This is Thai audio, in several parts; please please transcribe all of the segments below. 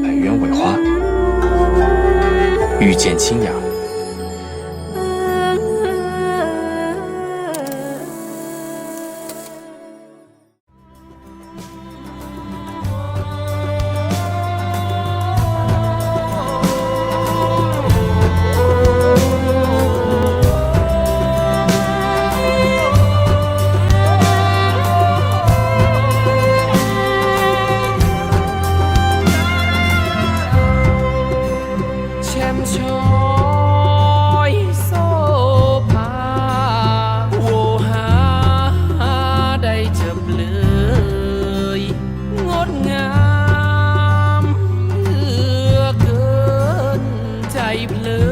白鸢尾花，遇见清雅。 ใจ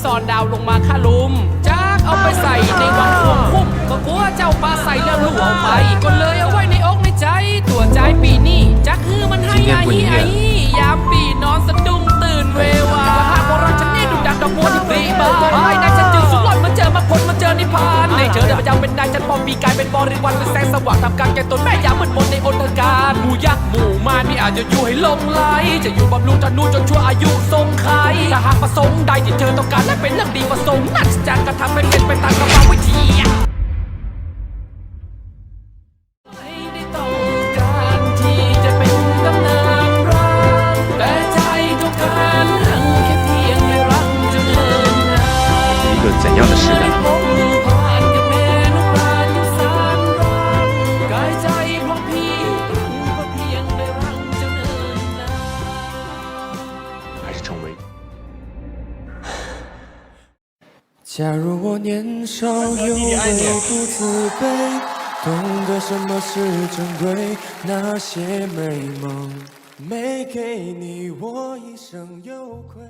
เมยสอนดาวลงมาค่าลุมจักเอาไปใส่ในวังควงคุ้มก็กลัวเจ้าปลาใส่แล้วหลวงไป ก็เลยเอาไว้ในอกในใจ ตัวใจปีนี้จักฮือมันให้อาฮีอาฮียามปีนอนสะดุ้งตื่นเววาหากว่าเราฉันนี่ดุดักดอกบัวที่ปรีบานไอ้นายฉันจึงสุดหล่อนมาเจอมาคนมาเจอนิพพานได้เจอได้ประจำเป็นนายฉันปอมปีกายเป็นบริวารเป็นแสงสว่างทำการแก่ตนแม่ยามมืดมนในอนตการหมู่ยักษ์ห มู่มานี่อาจจะอยู่ให้ลงไหลจะอยู่บำรุงจนนู่นจนชั่วอายุทรงไขถ้าหากประสงค์ใดที่เธอต้องการและเป็นเรื่องดีประสงค์นั่นจะกระทำให้เป็นไปตามกระ 假如我年少有为不自卑，懂得什么是珍贵，那些美梦没给你，我一生有愧。